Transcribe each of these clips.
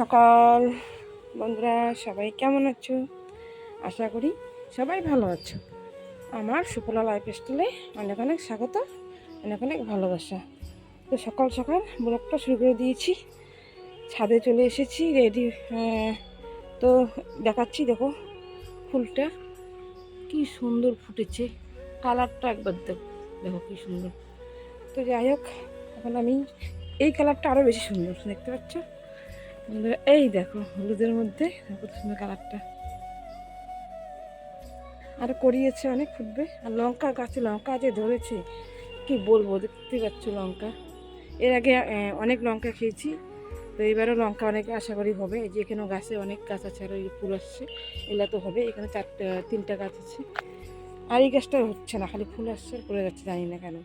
সকাল। বন্ধুরা, সবাই কেমন আছো? আশা করি সবাই ভালো আছো। আমার সুফলা লাইফ স্টাইলে অনেক অনেক স্বাগত, অনেক অনেক ভালোবাসা। তো সকাল সকাল ব্লগটা শুরু করে দিয়েছি। ছাদে চলে এসেছি রেডি তো দেখাচ্ছি দেখো ফুলটা। কি সুন্দর ফুটেছে। কালারটা একবার দেখো দেখো কি সুন্দর। তো যাই হোক, এখন আমি এই কালারটা আরও বেশি সুন্দর, দেখতে পাচ্ছ? এই দেখো, হলুদের মধ্যে কত সুন্দর কালারটা। আর করিয়েছে অনেক ফুটবে। আর লঙ্কা গাছে, লঙ্কা যে ধরেছে, কি বলব, দেখতে পাচ্ছ লঙ্কা। এর আগে অনেক লঙ্কা খেয়েছি, তো এবারও লঙ্কা অনেক আশা করি হবে। এই যে এখানেও গাছে অনেক গাছ আছে, আর ওই ফুল আসছে, এগুলো তো হবে। এখানে চারটা, তিনটা গাছ আছে। আর এই গাছটা হচ্ছে না, খালি ফুল আসছে আর পড়ে যাচ্ছে, জানি না কেন।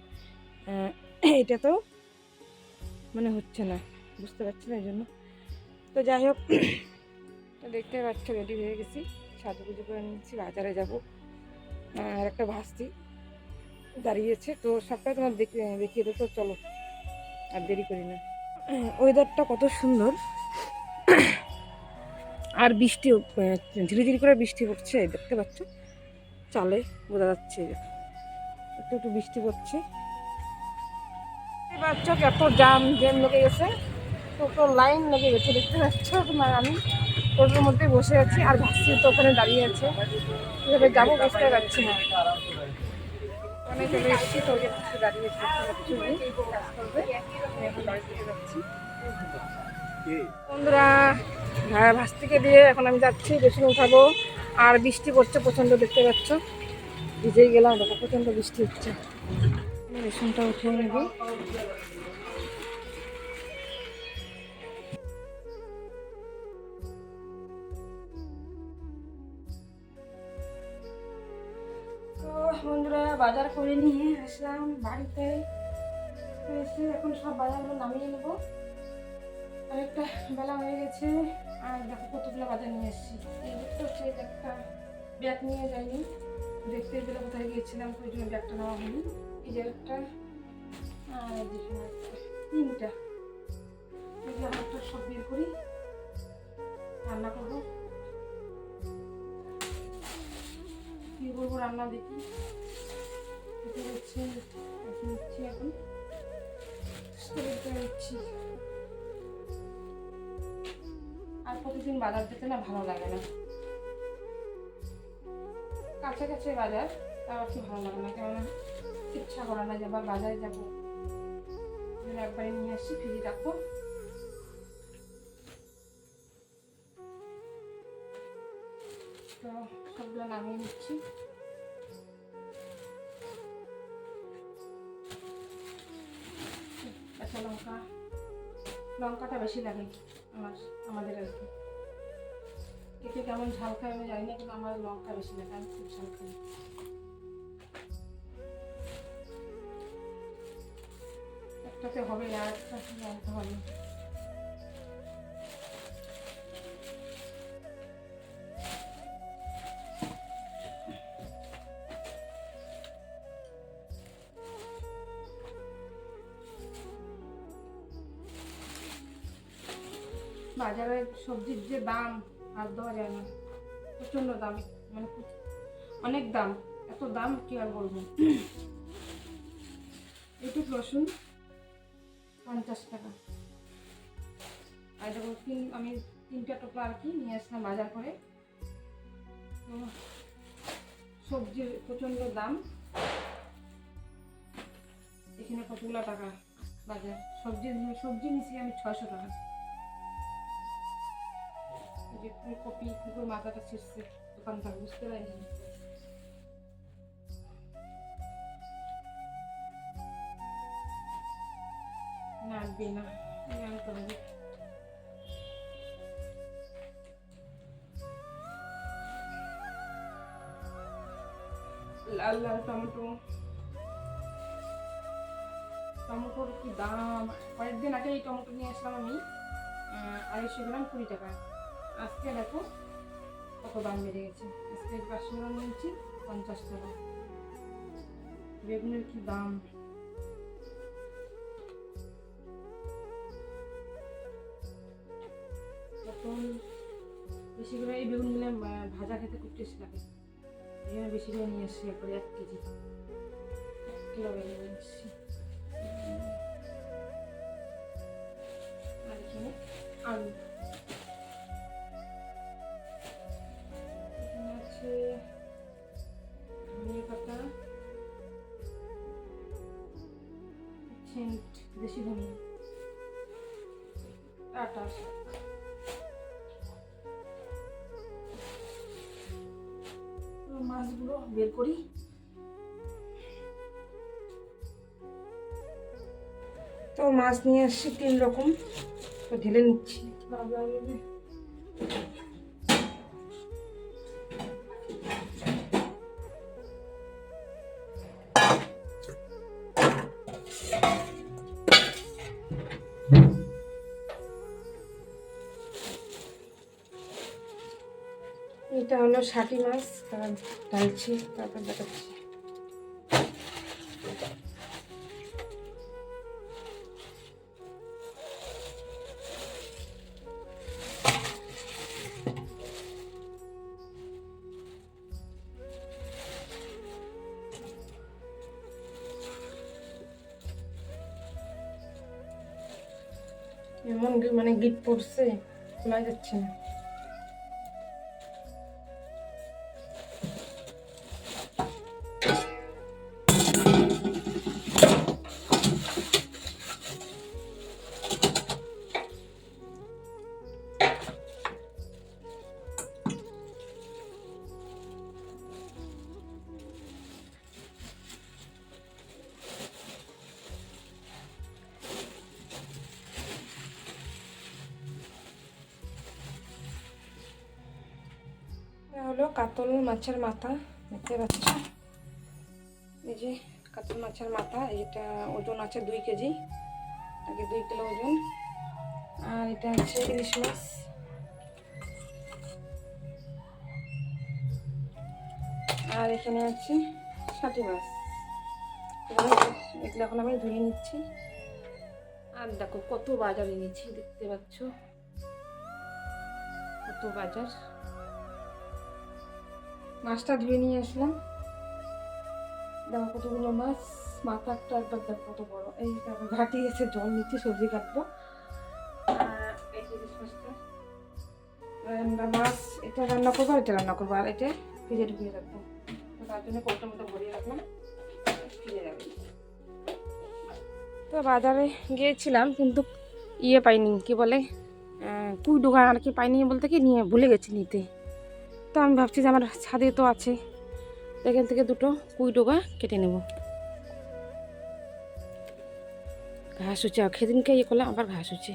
এটা তো মানে হচ্ছে না, বুঝতে পারছি না এই জন্য। তো যাই হোক দেখতে পাচ্ছ রেডি হয়ে গেছি। সাজু পুজো করে নিচ্ছি, বাজারে যাব। আর একটা ভাস্তি দাঁড়িয়েছে, তো সবটাই তোমার দেখিয়ে দেবো। চলো, আর দেরি করি না। ওয়েদারটা কত সুন্দর। আর বৃষ্টি ধীরে করে বৃষ্টি পড়ছে, দেখতে পাচ্ছ? চালে বোঝা যাচ্ছে একটু একটু বৃষ্টি পড়ছে। এত জাম জ্যাম লেগে গেছে। টোটো লাইন লেগে গেছে, দেখতে পাচ্ছ তোমার আমি? টোটোর মধ্যে বসে আছি, আর ভাসছি তো ওখানে দাঁড়িয়ে আছে। কীভাবে যাব, বুঝতে পারছি না। ওখানে চলে এসেছি, তো ওই যে দাঁড়িয়ে হ্যাঁ দিয়ে এখন আমি যাচ্ছি উঠাবো। আর বৃষ্টি পড়ছে, প্রচণ্ড দেখতে পাচ্ছ। ভিজেই গেলাম, দেখো, প্রচণ্ড বৃষ্টি হচ্ছে। রেশনটা উঠিয়ে নেব। তো বন্ধুরা বাজার করে নিয়ে আসলাম বাড়িতে। এসে এখন সব বাজারগুলো নামিয়ে নেব। অনেকটা বেলা হয়ে গেছে। আর দেখো কতগুলো বাজার নিয়ে এসেছি এই দেখতে হচ্ছে একটা ব্যাগ নিয়ে যাইনি। দেখতে গেলে কোথায় গিয়েছিলাম ওই জন্য ব্যাগটা নেওয়া হয়নি। এই যে একটা। আর তিনটা। এগুলো একটা সব বের করি। রান্না করব। কি করব রান্না দেখি। এটা হচ্ছে নিচ্ছি এখন নিচ্ছি আর প্রতিদিন বাজার যেতে না ভালো লাগে না। কাছে কাছে বাজার, তাও কি ভালো লাগে না। কেননা ইচ্ছা করে না যে আবার বাজারে যাব। একবারে নিয়ে আসি, ফ্রিজে রাখব। নামিয়ে নিচ্ছি। কাঁচা লঙ্কা। লঙ্কাটা বেশি লাগে আমার, আমাদের আর কি। এতে কেমন ঝাল খাই আমি জানি না, কিন্তু আমার লঙ্কা বেশি লাগে, আমি খুব ঝাল খাই। একটাতে হবে আর একটা আনতে হবে বাজারে সবজির যে দাম হাত দেওয়া যায় না। প্রচণ্ড দাম মানে অনেক দাম। এত দাম, কি আর বলব? এইটুক রসুন, পঞ্চাশ টাকা। আর যখন তিন, আমি তিনটা টোপলা আর কি নিয়ে আসলাম বাজার করে। সবজির প্রচণ্ড দাম। এখানে কতগুলো টাকা বাজার? সবজি সবজি নিয়েছি আমি ছয়শো টাকা। যে ফুলকপি কুকুর মাথাটা ছিঁড়ছে দোকানদার বুঝতে পারিনি। লাল লাল টমেটো। টমেটোর কি দাম? কয়েকদিন আগে এই টমেটো নিয়ে আসলাম আমি আড়াইশো গ্রাম কুড়ি টাকা। আজকে দেখো কত দাম বেড়ে গেছে আজকে পাঁচশো গ্রাম নিয়েছি পঞ্চাশ টাকা। বেগুনের কি দাম? বেশি করে এই বেগুনগুলো আহ, ভাজা খেতে খুব টেস্ট লাগে। এই জন্য বেশি করে নিয়ে এসছি একবারে এক কেজি। এক কিলো বেগুন নিয়ে এসছি। আর এখানে আলু। দেশি ধনিয়া টাটা মাছগুলো বের করি। তো মাছ নিয়ে আসছি তিন রকম। তো ঢেলে নিচ্ছি। ভালো লাগবে ষাটি মাছ তার ঢালছি তারপর দেখাচ্ছি। এমন মানে গিট পড়ছে? খোলা যাচ্ছে না। হলো কাতল মাছের মাথা দেখতে পাচ্ছ এই যে কাতল মাছের মাথা এটা ওজন আছে দুই কেজি আগে দুই কিলো ওজন আর এটা হচ্ছে ইলিশ মাছ আর এখানে আছে ষাটি মাছ এগুলো এখন আমি ধুয়ে নিচ্ছি আর দেখো কত বাজার এনেছি দেখতে পাচ্ছ কত বাজার মাছটা ধুয়ে নিয়ে আসলাম। দেখো কতগুলো মাছ মাথা একটা একবার দেখো কত বড়। এই ঘাটি এসে জল নিচ্ছি, সবজি কাটবো। রান্না মাছ, এটা রান্না করব আর এটা রান্না করব। আর এটা ফ্রিজে ঢুকিয়ে রাখব। তার তো বাজারে গিয়েছিলাম, কিন্তু ইয়ে পাইনি, কি বলে কুই ডোকা আর কি পাইনি বলতে কি, নিয়ে ভুলে গেছি নিতে। তো আমি ভাবছি যে আমার ছাদে তো আছে। এখান থেকে দুটো কুই ডোকা কেটে নেব। ঘাস হচ্ছে, আর সেদিনকে ইয়ে করলাম, আবার ঘাস হচ্ছে।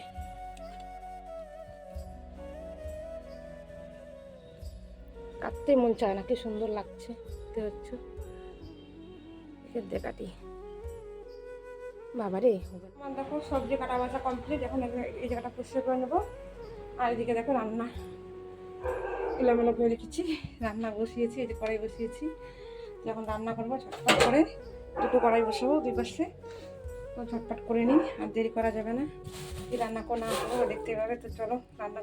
কাটতে মন চায় না, কি সুন্দর লাগছে, দেখতে হচ্ছে কাটি। বাবা রে দেখো সবজি কাটা বাছা কমপ্লিট এখন এই জায়গাটা পরিষ্কার করে নেব। আর এদিকে দেখো রান্না। এলোমেলো করে রেখেছি। রান্না বসিয়েছি, এই যে কড়াই বসিয়েছি। যখন রান্না করব, ঝটপট করে দুটো কড়াই বসাবো দুই পাশে। ঝটপট করে নিই, আর দেরি করা যাবে না। কি রান্না করে না করব দেখতে পাবে, তো চলো রান্না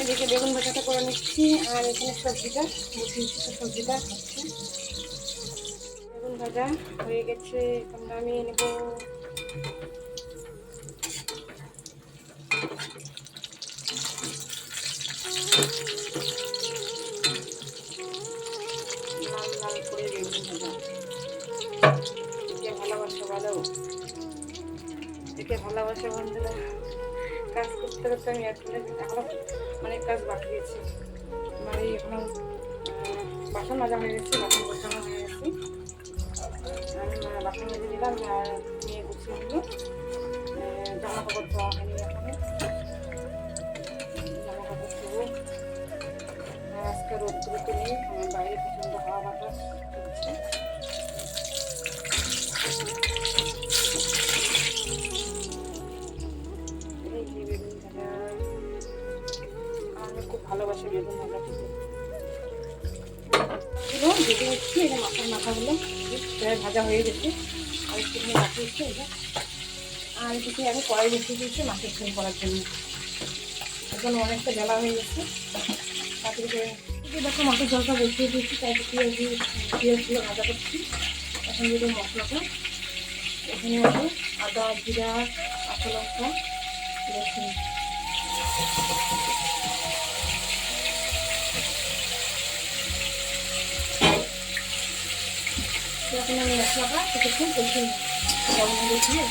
এদিকে বেগুন ভাজাটা করে নিচ্ছি, আর এখানে সবজিটা বসিয়েছি তো সবজিটা হচ্ছে বেগুন ভাজা হয়ে গেছে, এখন নামিয়ে নেব। ভালো। দেখে ভালোবাসা বন্ধুরা। কাজ করতে করতে আমি এখনও এখনও অনেক কাজ বাকি আছে। মানে এখনও বাসন মাজা হয়ে গেছে, বাসন গোছানো হয়ে গেছে। আমি বাসন মেজে দিলাম নিয়ে গুছিয়ে নিল। জামা কাপড় ধোয়া হয়নি এখনও জামা কাপড় ধোবো। আজকে রোদ্দুরোতে নেই। প্রায় ভাজা হয়ে গেছে। আর একটু বাকি হচ্ছে আর এদিকে আমি কড়াই বসিয়ে দিয়েছি মাছের ঝোল করার জন্য। এখন অনেকটা জ্বালা হয়ে গেছে। তাড়াতাড়ি করে দেখো মাছের জলটা বসিয়ে দিয়েছি, তাই পেঁয়াজ পেঁয়াজগুলো ভাজা করছি। এখন দিয়ে মশলাটা। এখানে আছে আদা, জিরা, কাঁচা লঙ্কা, রসুন। তো আমি মশলাটা কিছুক্ষণ কষিয়ে নেব লবণ হলুদ দিয়ে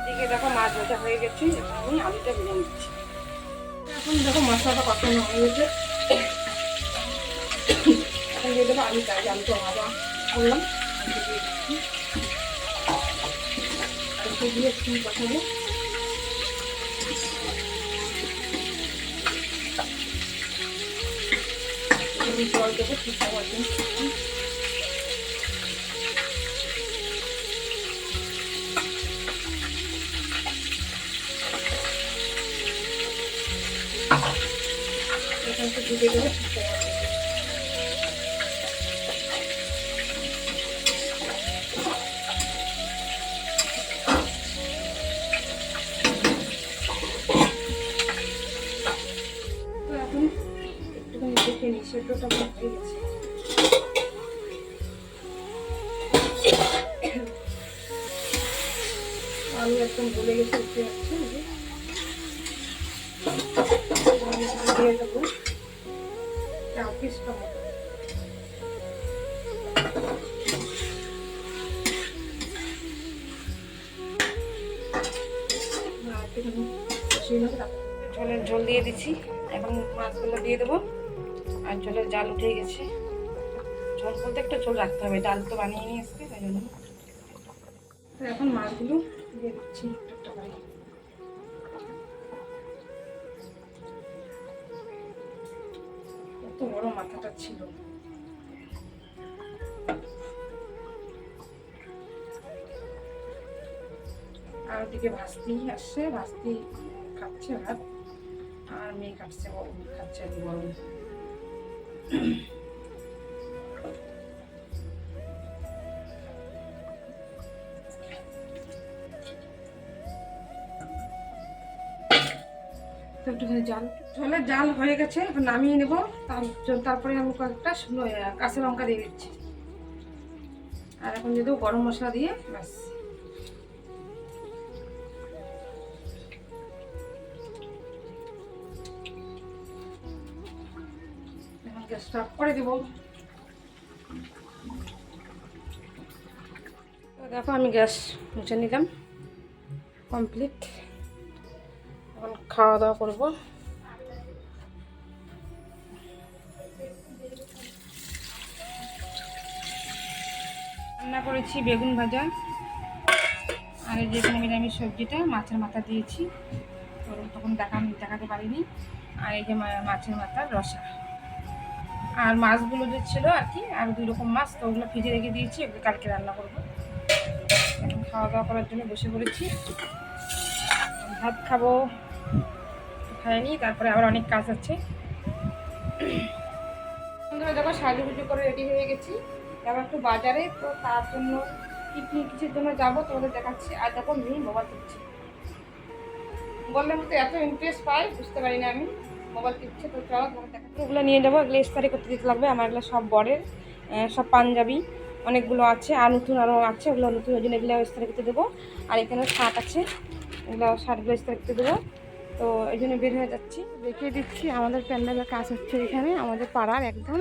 এদিকে দেখো মাছ ভাজা হয়ে গেছে এখন আমি আলুটা ভেজে নিচ্ছি। এখন দেখো মশলাটা কষানো হয়ে গেছে এখন দিয়ে দেবো আলুটা যে আলুটা ভাজা করলাম আলুটা দিয়ে দিচ্ছি। আলুটা দিয়ে একটু কষাবো। একটু জল দেবো ঠিকঠাক মতন এখান থেকে দিয়ে দেবো ঠিকঠাক আলু একদম গলে গেছে। আমি এখানে দিয়ে দেবো দিয়ে দিচ্ছি এখন মাছগুলো দিয়ে দেবো আর ঝোলের জাল উঠে গেছে। ঝোল বলতে একটু ঝোল রাখতে হবে, ডাল তো বানিয়ে নিয়ে আসবে তাই জন্য। এখন মাছগুলো দিচ্ছি। একটা কত বড় মাথাটা ছিল। আর ওদিকে ভাস্তি আসছে, ভাস্তি খাচ্ছে ভাত। আর মেয়ে কাটছে গরম, খাচ্ছে গরম। জাল হয়ে গেছে, এখন নামিয়ে নেব। তার তারপরে আমি কয়েকটা কাঁচা লঙ্কা দিয়ে দিচ্ছি। আর এখন দিয়ে দেবো গরম মশলা দিয়ে গ্যাসটা করে দেবো দেখো, আমি গ্যাস মুছে নিলাম। কমপ্লিট। এখন খাওয়া দাওয়া করব। রান্না করেছি বেগুন ভাজা। আর যে এখানে নিরামিষ সবজিটা, মাছের মাথা দিয়েছি। তখন দেখা দেখাতে পারিনি। আর এই যে মাছের মাথার রসা। আর মাছগুলো যে ছিল আর কি, আর দুই রকম মাছ, তো ওগুলো ফ্রিজে রেখে দিয়েছি এগুলো কালকে রান্না করব। খাওয়া দাওয়া করার জন্য বসে পড়েছি। ভাত খাব খাইনি তারপরে আবার অনেক কাজ আছে। দেখো, সাজুগুজু করে রেডি হয়ে গেছি। যাব একটু বাজারে, তো তার জন্য কি কি কিছুর জন্য যাব, তোমাদের দেখাচ্ছি। আর দেখো, মেয়ে মোবাইল টিপছি। বললে মতো এত ইন্টারেস্ট পাই, বুঝতে পারি না আমি। মোবাইল তো চলো নিয়ে যাব, এগুলো ইস্তারি করতে দিতে লাগবে, আমার এগুলো সব বরের সব পাঞ্জাবি, অনেকগুলো আছে, আর নতুন আরও আছে ওগুলো নতুন, ওই জন্য এগুলো ইস্তারি করতে দেবো। আর এখানে শার্ট আছে, এগুলো শার্টগুলো ইস্তারি করতে দেবো। তো এই জন্য বের হয়ে যাচ্ছি। দেখিয়ে দিচ্ছি, আমাদের প্যান্ডেলের কাজ হচ্ছে এখানে, আমাদের পাড়ার একদম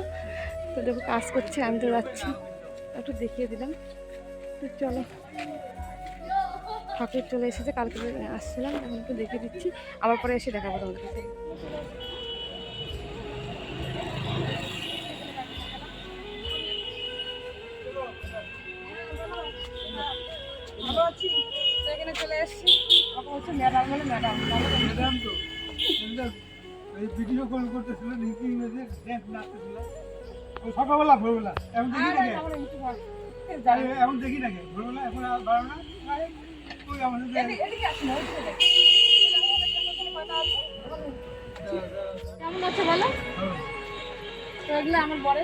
তো দেখো, কাজ করছে, আমি তো যাচ্ছি। একটু দেখিয়ে দিলাম। তো চলো। ঠাকুর চলে এসেছে কালকে আসছিলাম এখন একটু দেখে দিচ্ছি। আবার পরে এসে দেখাবো তোমাদেরকে ভালো আছি? তো এখানে চলে এসেছি বাবা হচ্ছে ম্যাডাম বলে ম্যাডাম ম্যাডাম তো এই ভিডিও কল করতেছিল লিঙ্কিং মেসেজ ড্যান্স নাচতেছিল ওই সকালবেলা ভোরবেলা। এখন দেখি না কে? এখন দেখি না কে? ভোরবেলা এখন আর বারো না কেমন আছে বলো। তো এগুলো আমার বরে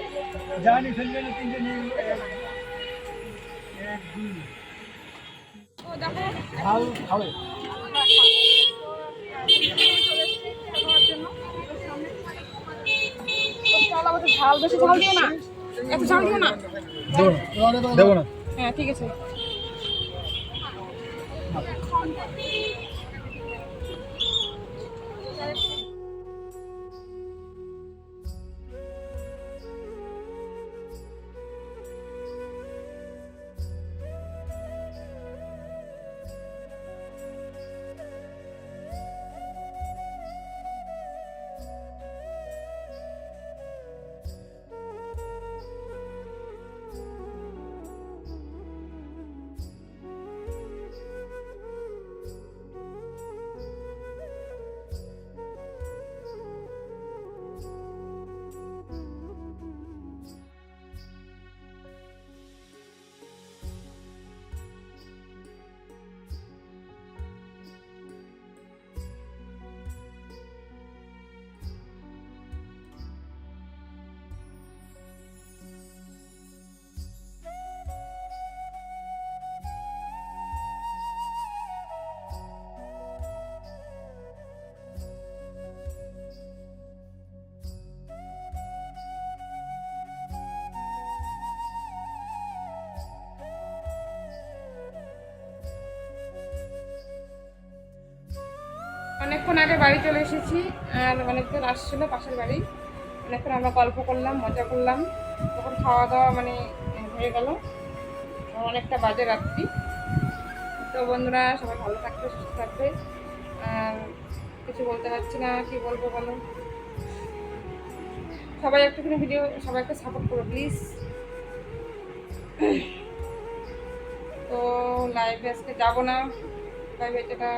জানি সেজন্য তিনটে নিয়ে এক- এক দুই। দেখো ঝাল বেশি ঝাল দিও না। এত ঝাল দিও না। দেবো না। হ্যাঁ ঠিক আছে। Gracias. অনেকক্ষণ আগে বাড়ি চলে এসেছি, আর অনেকজন আসছিল পাশের বাড়ি। অনেকক্ষণ আমরা গল্প করলাম, মজা করলাম। তখন খাওয়া দাওয়া মানে হয়ে গেল। অনেকটা বাজে রাত্রি। তো বন্ধুরা, সবাই ভালো থাকবে, সুস্থ থাকবে। আর কিছু বলতে পারছি না, কি বলব বলো? সবাই একটুখানি ভিডিও সবাইকে সাপোর্ট করো প্লিজ তো লাইভে আজকে যাব না। লাইভে যেটা